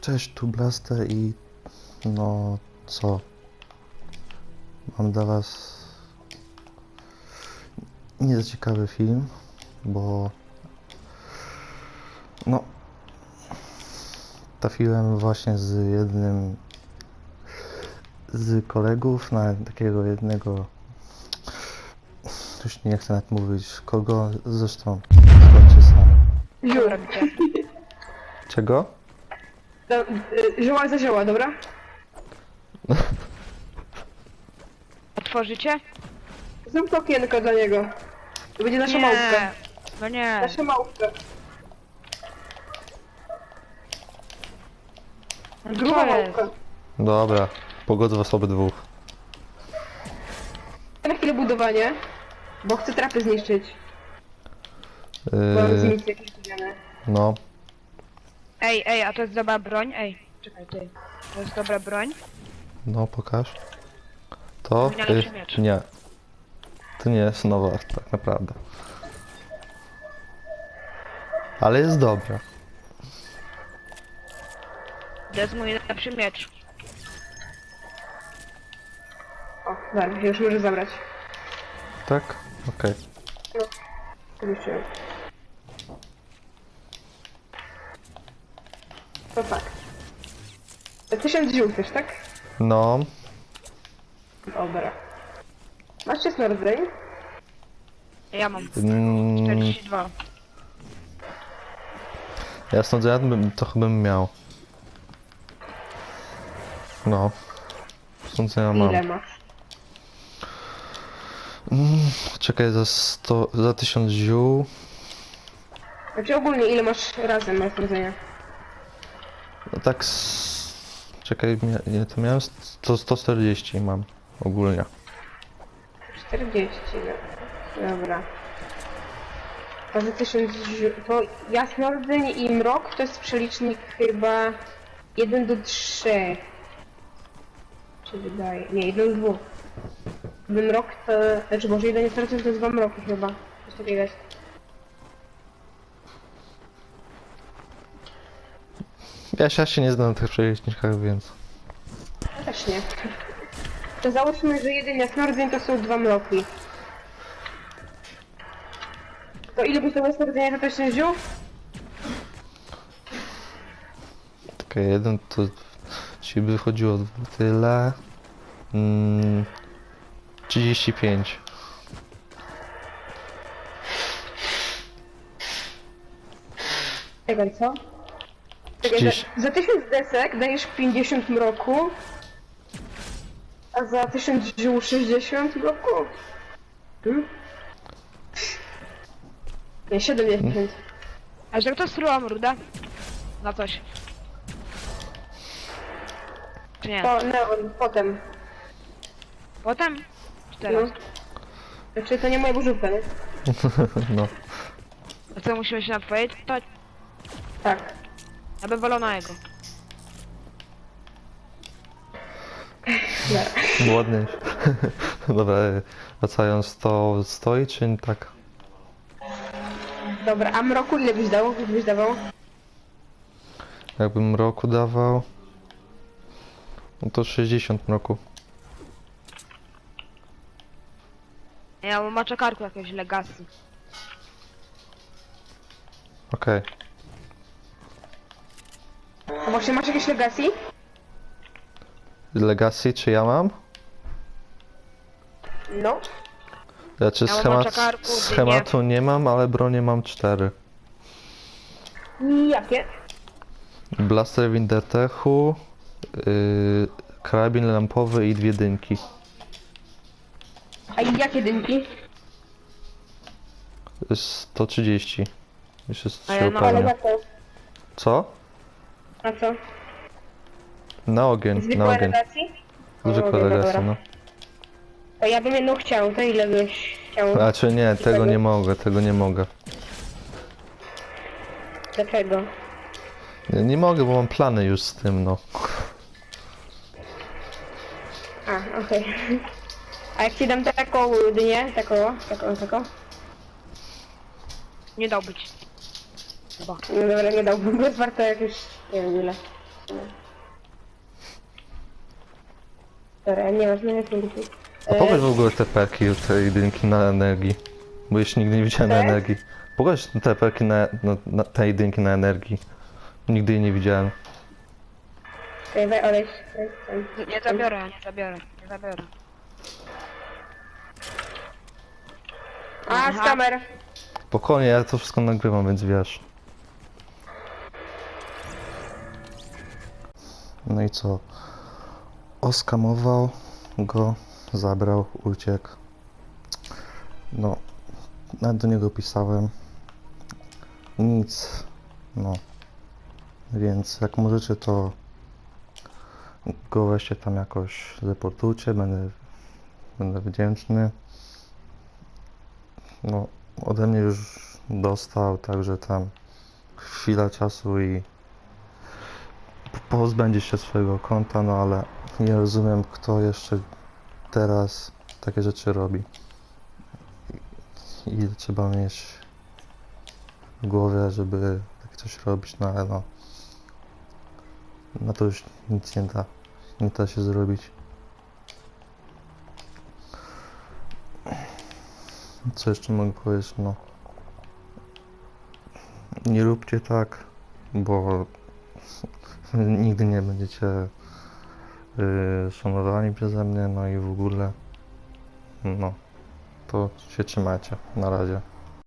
Cześć, tu Blaster i no co? Mam dla was nie za ciekawy film, bo no trafiłem właśnie z jednym z kolegów na takiego jednego już nie chcę nawet mówić kogo, zresztą skończy sam. Dobra, Czego? Do, y, zioła za zioła, dobra? Otworzycie? Zrób to okienko dla niego. To będzie nasza małpka. No nie. Nasza małpka. Gruba Co jest? małpka. Dobra, pogodzę was obydwóch. Na chwilę budowanie, bo chcę trapy zniszczyć. Bo Yy, z misji jakieś no, Ej, ej, a to jest dobra broń? Ej, czekaj, ty. To jest dobra broń? no pokaż. To Mój najlepszy y, miecz. nie. To nie jest nowa tak naprawdę. Ale jest dobra. To jest mój najlepszy miecz. O, dobra, już może zabrać. Tak? Okej. Oczywiście. To tak. Tysiąc ziół też, tak? No, Dobra. Masz się Snordbrain? Ja mam mm, 42. ja sądzę, ja bym, to chyba bym miał. No. Sądzę, ja mam. Ile masz? Mm, czekaj, za 100, za 1000 ziół. Znaczy ogólnie ile masz razem na sprawdzenia? No tak z... Czekaj, mia- to miałem? 100, 140 mam ogólnie. 40, no. Dobra. A za 1000 ziół... To jasnordzeń i mrok to jest przelicznik chyba 1 do 3. Czy wydaje? Nie, 1 do 2. Gdy mrok to... Znaczy może 1 jasnordzeń to jest 2 mroki chyba. Coś takiego jest. Ja się, ja się nie znam na tych przelicznikach, więc... Ja też nie. To załóżmy, że jeden jasnordzeń to są dwa mroki. To ile by to jasnordzenia 10 ziół? Czekaj, jeden to... Ci by chodziło tyle... Mm, 35. Czekaj, co? Czekaj, Gdzieś- za, za 1000 desek dajesz 50 mroku, a za 1000 ziół 60 mroku. Hmm? Nie, 70. A że kto strułam rudę? Na coś. Czy nie? To neon, potem. Potem? Czy No. teraz? Znaczy to nie moja burzówka, nie? No. A co musimy się na twojej? To Tak. Ja bym wolał na jego. Dobra. Ładnie. Dobra, wracając, to stoi czy nie tak? Dobra, a mroku ile byś dał? Ile byś dawał? Jakbym roku dawał... No to 60 roku. Ja mam maczekarku jakieś legacy. Okej. Właśnie masz jakieś legacy? Legacy czy ja mam? No. Znaczy Ja mam schemat, maczekarku, ty schematu nie mam, ale bronię mam 4. Jakie? Blaster Wintertechu, yy, karabin lampowy i dwie dynki. A jakie dynki? 130. Jeszcze A ja no, Ale na co? Co? Na co? Na ogień, na ogień. relacji? Zwykłe dobra, no. To ja bym jedną chciał, to ile byś chciał? Znaczy nie, tego nie mogę, tego nie mogę. Dlaczego? Nie, nie mogę, bo mam plany już z tym, no. A, okej. A jak ci dam taką dynię, taką, taką, taką? Nie dał być. Chyba. No dobra, nie dałbym, bo jest warte jakieś, nie wiem ile. Dobra, nie mam zmiany punktu. A pokaż w ogóle te perki tej jedynki na energii. Bo jeszcze nigdy nie widziałem na Tak? energii. Pokaż te perki na, na, na te jedynki na energii. Nigdy jej nie widziałem. Czekaj, weź tam. Nie zabiorę, nie zabiorę, nie zabiorę. A, Aha. skamer. Spokojnie, ja to wszystko nagrywam, więc wiesz. No i co? Oskamował go, zabrał, uciekł. No, nawet do niego pisałem. Nic. No. Więc jak możecie, to go weźcie tam jakoś zreportujcie, będę, będę wdzięczny. No, ode mnie już dostał, także tam chwila czasu i pozbędzie się swojego konta, no ale nie rozumiem, kto jeszcze teraz takie rzeczy robi. I ile trzeba mieć w głowie, żeby takie coś robić, no ale no. Na to już nic nie da. Nie da się zrobić. Co jeszcze mogę powiedzieć? No. Nie róbcie tak, bo nigdy nie będziecie yy, szanowani przeze mnie, no i w ogóle. No. To się trzymajcie. Na razie.